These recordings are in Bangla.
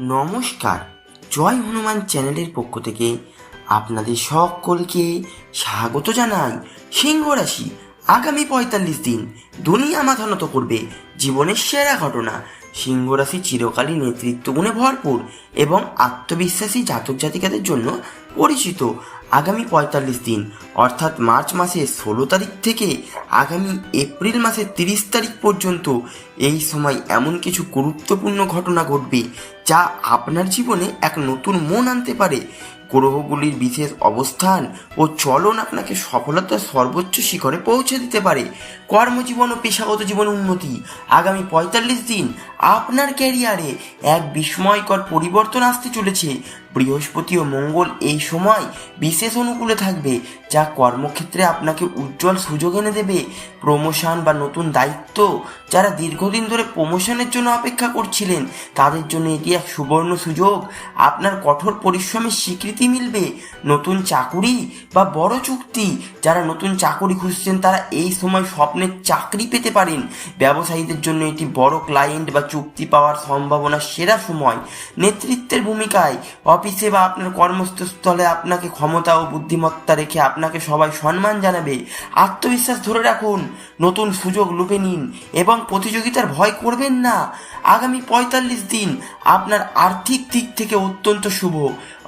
নমস্কার। জয় হনুমান চ্যানেলের পক্ষ থেকে আপনাদের সকলকে স্বাগত জানাই। সিংহ রাশি, আগামী পঁয়তাল্লিশ দিন দুনিয়া মাথা নত করবে। জীবনের সেরা ঘটনা, সিংহ রাশি চিরকালই নেতৃত্ব গুণে ভরপুর এবং আত্মবিশ্বাসী জাতক জাতিকাদের জন্য পরিচিত। আগামী পঁয়তাল্লিশ দিন, অর্থাৎ মার্চ মাসের ষোলো তারিখ থেকে আগামী এপ্রিল মাসের তিরিশ তারিখ পর্যন্ত এই সময় এমন কিছু গুরুত্বপূর্ণ ঘটনা ঘটবে যা আপনার জীবনে এক নতুন মন আনতে পারে। গ্রহগুলির বিশেষ অবস্থান ও চলন আপনাকে সফলতার সর্বোচ্চ শিখরে পৌঁছে দিতে পারে। কর্মজীবন ও পেশাগত জীবন উন্নতি। আগামী পঁয়তাল্লিশ দিন আপনার ক্যারিয়ারে এক বিস্ময়কর পরিবর্তন আসতে চলেছে। বৃহস্পতি ও মঙ্গল এই সময় বিশেষ অনুকূলে থাকবে, যা কর্মক্ষেত্রে আপনাকে উজ্জ্বল সুযোগ এনে দেবে। প্রমোশন বা নতুন দায়িত্ব যারা দীর্ঘদিন ধরে প্রমোশনের জন্য অপেক্ষা করছিলেন, তাদের জন্য এটি এক সুবর্ণ সুযোগ। আপনার কঠোর পরিশ্রমের স্বীকৃতি মিলবে। নতুন চাকুরি বা বড় চুক্তি। যারা নতুন চাকুরি খুঁজছেন, তারা এই সময় স্বপ্নের চাকরি পেতে পারেন। ব্যবসায়ীদের জন্য এটি বড় ক্লায়েন্ট বা চুক্তি পাওয়ার সম্ভাবনা সেরা সময়। নেতৃত্বের ভূমিকায় অফিসে বা আপনার কর্মস্থলে আপনাকে ক্ষমতা ও বুদ্ধিমত্তা রেখে আপনাকে সবাই সম্মান জানাবে। আত্মবিশ্বাস ধরে রাখুন। নতুন সুযোগ লুপে নিন এবং প্রতিযোগিতার ভয় করবেন না। আগামী পঁয়তাল্লিশ দিন আপনার আর্থিক দিক থেকে অত্যন্ত শুভ।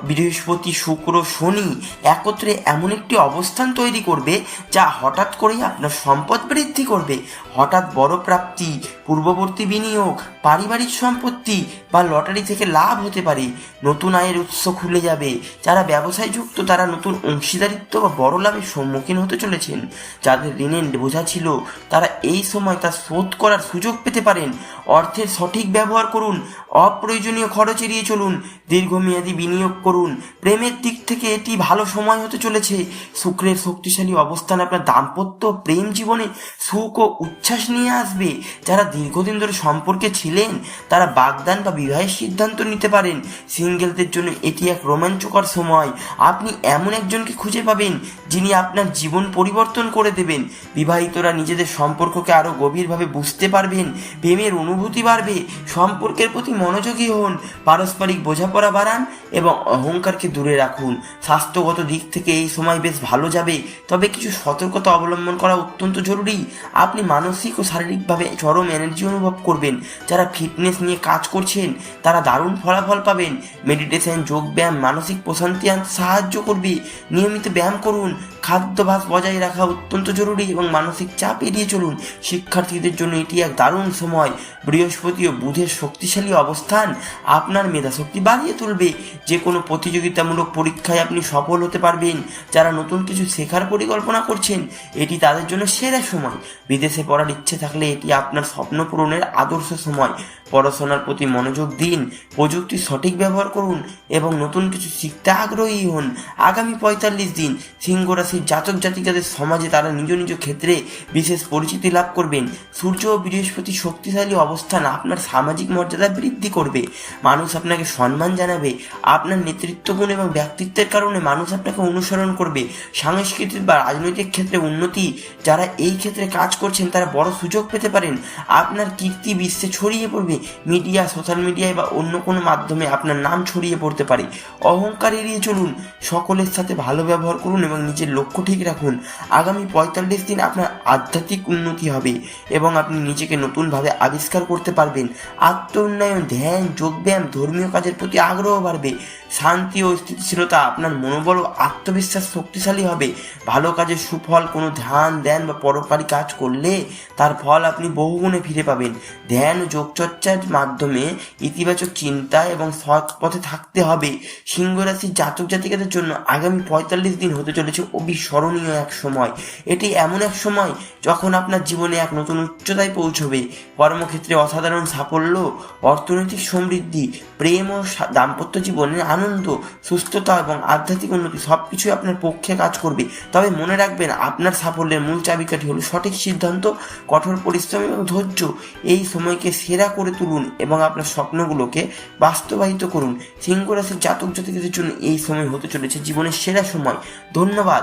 বৃহস্পতি, শুক্র, শনি একত্রে এমন একটি অবস্থান তৈরি করবে, যা হঠাৎ করেই আপনার সম্পদ বৃদ্ধি করবে। হঠাৎ বড় প্রাপ্তি, পূর্ববর্তী বিনিয়োগ, পারিবারিক সম্পত্তি বা লটারি থেকে লাভ হতে পারে। নতুন আয়ের উৎস খুলে যাবে। যারা ব্যবসায় যুক্ত তারা নতুন অংশীদারিত্ব বা বড় লাভের সম্মুখীন হতে চলেছেন। যাদের ঋণের বোঝা ছিল, তারা এই সময় তা শোধ করার সুযোগ পেতে পারেন। অর্থের সঠিক ব্যবহার করুন, অপ্রয়োজনীয় খরচ এড়িয়ে চলুন, দীর্ঘমেয়াদী বিনিয়োগ করুন। প্রেমের দিক থেকে এটি ভালো সময় হতে চলেছে। শুক্রের শক্তিশালী অবস্থান আপনার দাম্পত্য প্রেম জীবনে সুখ ও উচ্ছ্বাস নিয়ে আসবে। যারা দীর্ঘদিন ধরে সম্পর্কে ছিলেন, তারা বাগদান বা বিবাহের সিদ্ধান্ত নিতে পারেন। সিঙ্গেলদের জন্য এটি এক রোমাঞ্চকর সময়। আপনি এমন একজনকে খুঁজে পাবেন, যিনি আপনার জীবন পরিবর্তন করে দেবেন। বিবাহিতরা নিজেদের সম্পর্ককে আরও গভীরভাবে বুঝতে পারবেন, প্রেমের অনুভূতি বাড়বে, সম্পর্কের প্রতি মনোযোগী হন, পারস্পরিক বোঝাপড়া বাড়ান এবং অহংকারকে দূরে রাখুন। স্বাস্থ্যগত দিক থেকে এই সময় বেশ ভালো যাবে, তবে কিছু সতর্কতা অবলম্বন করা অত্যন্ত জরুরি। আপনি মানসিক ও শারীরিকভাবে চরম এনার্জি অনুভব করবেন। যারা ফিটনেস নিয়ে কাজ করছেন, তারা দারুণ ফলাফল পাবেন। মেডিটেশন যোগব্যায়াম মানসিক প্রশান্তি আনতে সাহায্য করবে। নিয়মিত ব্যায়াম করুন খাদ্যাভ্যাস বজায় রাখা অত্যন্ত জরুরি এবং মানসিক চাপ এড়িয়ে চলুন। শিক্ষার্থীদের জন্য এটি এক দারুণ সময়। বৃহস্পতি ও বুধের শক্তিশালী অবস্থান আপনার মেধাশক্তি বাড়িয়ে তুলবে। যে কোনো প্রতিযোগিতামূলক পরীক্ষায় আপনি সফল হতে পারবেন। যারা নতুন কিছু শেখার পরিকল্পনা করছেন, এটি তাদের জন্য সেরা সময়। বিদেশে পড়ার ইচ্ছে থাকলে এটি আপনার স্বপ্ন পূরণের আদর্শ সময়। পড়াশোনার প্রতি মনোযোগ দিন, প্রযুক্তি সঠিক ব্যবহার করুন এবং নতুন কিছু শিখতে আগ্রহী হন। আগামী পঁয়তাল্লিশ দিন সিংহ রাশির জাতক জাতিকাদের সমাজে তারা নিজ নিজ ক্ষেত্রে বিশেষ পরিচিতি লাভ করবেন। সূর্য ও বৃহস্পতি শক্তিশালী অবস্থান আপনার সামাজিক মর্যাদা বৃদ্ধি করবে। মানুষ আপনাকে সম্মান জানাবে। আপনার নেতৃত্ব গুণ এবং ব্যক্তিত্বের কারণে মানুষ আপনাকে অনুসরণ করবে। সাংস্কৃতিক বা রাজনৈতিক ক্ষেত্রে উন্নতি, যারা এই ক্ষেত্রে কাজ করছেন তারা বড় সুযোগ পেতে পারেন। আপনার কীর্তি বিশ্বে ছড়িয়ে পড়বে। মিডিয়া, সোশ্যাল মিডিয়ায় বা অন্য কোনো মাধ্যমে আপনার নাম ছড়িয়ে পড়তে পারে। অহংকার এড়িয়ে চলুন। সকলের সাথে ভালো ব্যবহার করুন এবং নিজের লক্ষ্য ঠিক রাখুন, আগামী পঁয়তাল্লিশ দিন আপনার আধ্যাত্মিক উন্নতি হবে এবং আপনি নিজেকে নতুনভাবে আবিষ্কার করতে পারবেন। আত্ম উন্নয়ন ধ্যান, যোগব্যায়াম ধর্মীয় কাজের প্রতি আগ্রহ বাড়বে। শান্তি ও স্থিতিশীলতা আপনার মনোবল ও আত্মবিশ্বাস শক্তিশালী হবে। ভালো কাজের সুফল, কোনো ধ্যান দেন বা পরোপকারী কাজ করলে তার ফল আপনি বহুগুণে ফিরে পাবেন। ধ্যান ও যোগচর্চার মাধ্যমে ইতিবাচক চিন্তা এবং সৎ পথে থাকতে হবে। সিংহ রাশির জাতক জাতিকাদের জন্য আগামী পঁয়তাল্লিশ দিন হতে চলেছে অবিস্মরণীয় এক সময়। এটি এমন এক সময় যখন আপনার জীবনে এক নতুন উচ্চতায় পৌঁছবে। কর্মক্ষেত্রে অসাধারণ সাফল্য, অর্থনৈতিক সমৃদ্ধি, প্রেম ও দাম্পত্য জীবনের আনন্দ, সুস্থতা এবং আধ্যাত্মিক উন্নতি সব কিছুই আপনার পক্ষে কাজ করবে। তবে মনে রাখবেন, আপনার সাফল্যের মূল চাবিকাঠি হল সঠিক সিদ্ধান্ত, কঠোর পরিশ্রম এবং ধৈর্য। এই সময়কে সেরা করে তুলুন এবং আপনার স্বপ্নগুলোকে বাস্তবায়িত করুন। সিংহ রাশির জাতক জাতিকাদের জন্য এই সময় হতে চলেছে জীবনের সেরা সময়। ধন্যবাদ।